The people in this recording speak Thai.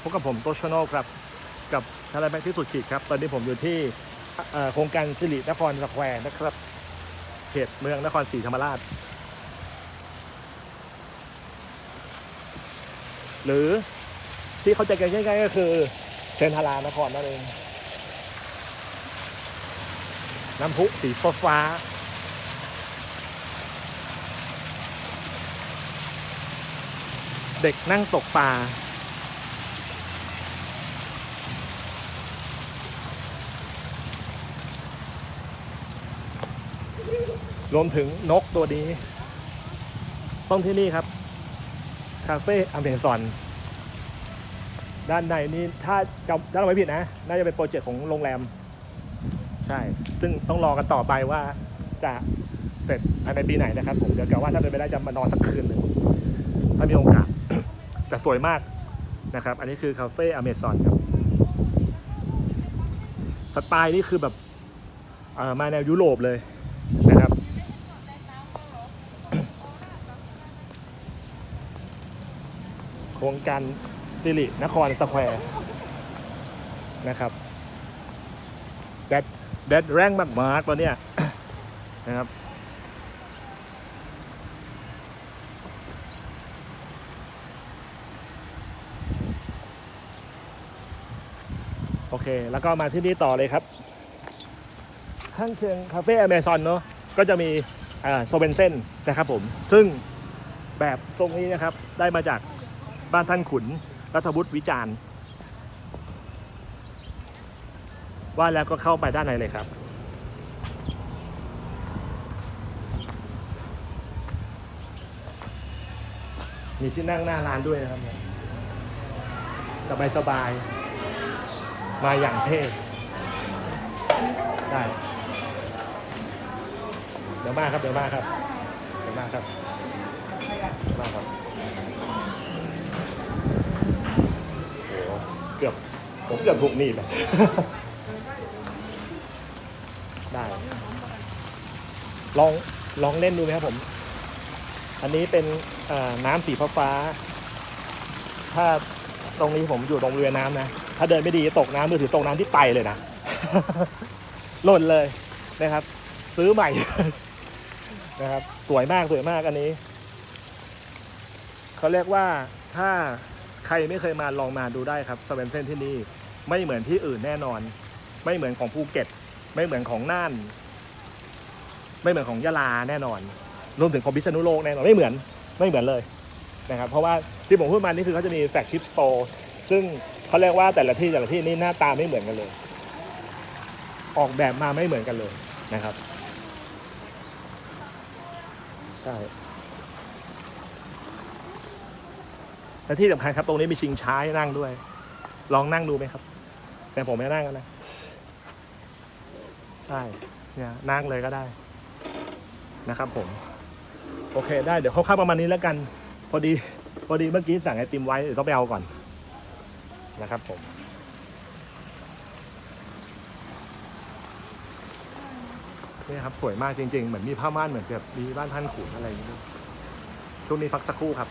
พบกับผมโตชโนครับ กับทนารแบงค์ที่สุดขีดครับ ตอนนี้ผมอยู่ที่โครงการสิรินครสแควร์นะครับ เขตเมืองนครศรีธรรมราช หรือที่เข้าใจกันง่ายๆก็คือเซนทรานครนั่นเอง น้ำพุสีฟ้าฟ้าเด็กนั่งตกปลา รวมถึงนกตัวนี้ ต้องที่นี่ครับ คาเฟ่อเมซอน ด้านในนี้ถ้าจำถ้าเราไม่ผิดนะ น่าจะเป็นโปรเจกต์ของโรงแรม ใช่ ซึ่งต้องรอกันต่อไปว่าจะเสร็จภายในปีไหนนะครับผม เดี๋ยวกะว่าถ้าเป็นไปได้จะมานอนสักคืนหนึ่งถ้ามีโอกาส แต่สวยมากนะครับ อันนี้คือคาเฟ่อเมซอนครับ สไตล์นี่คือแบบเออมาแนวยุโรปเลยนะครับ โครงการสิรินครสแควร์นะครับแดดแดดแรงมากมากๆตัวเนี้ยนะครับ โอเค แล้วก็มาที่นี่ต่อเลยครับ ข้างเคียงคาเฟ่อเมซอนเนาะก็จะมีโซเวนเซนนะครับผม ซึ่งแบบตรงนี้นะครับได้มาจาก บ้านท่านขุนรัฐวุฒิวิจารณ์ ว่าแล้วก็เข้าไปด้านในเลยครับ มีที่นั่งหน้าร้านด้วยนะครับสบายสบาย มาอย่างเท่ได้ เดี๋ยวมาครับ เดี๋ยวมาครับ เดี๋ยวมาครับมาครับโอ้โหเกือบ ผมเกือบถูกหนีบอะ ได้ ลองลองเล่นดูไหมครับผม อันนี้เป็นเอ่อน้ำสีฟ้าฟ้าๆถ้าตรงนี้ผมอยู่ตรงเรือน้ำนะ ถ้าเดินไม่ดีตกน้ำมือถือตกน้ำที่ไปเลยนะ หล่นเลยนะครับ ซื้อใหม่ นะครับ สวยมากสวยมากอันนี้ เขาเรียกว่าถ้าใครไม่เคยมาลองมาดูได้ครับสเวนเซนที่นี่ ไม่เหมือนที่อื่นแน่นอน ไม่เหมือนของภูเก็ต ไม่เหมือนของน่าน ไม่เหมือนของยะลาแน่นอน รวมถึงของพิษณุโลกแน่นอนไม่เหมือนไม่เหมือนเลยนะครับเพราะว่าที่ผมพูดมานี่คือเขาจะมีแฟลกชิพสโตร์ซึ่งเขาเรียกว่าแต่ละที่แต่ละที่นี่หน้าตาไม่เหมือนกันเลย ออกแบบมาไม่เหมือนกันเลยนะครับใช่และที่สำคัญครับตรงนี้มีชิงช้าให้นั่งด้วย ลองนั่งดูไหมครับ แต่ผมไม่นั่งกันะใช่เนี่ยนั่งเลยก็ได้นะครับผม โอเคได้เดี๋ยวเขาข้าประมาณนี้แล้วกัน พอดีพอดีเมื่อกี้สั่งไอติมไว้เดี๋ยวต้องไปเอาก่อนนะครับผมนี่ครับสวยมากจริงๆ เหมือนมีผ้าม่านเหมือนแบบมีบ้านท่านขุนอะไรอย่างนี้ยช่วงนี้พักสักครู่ครับ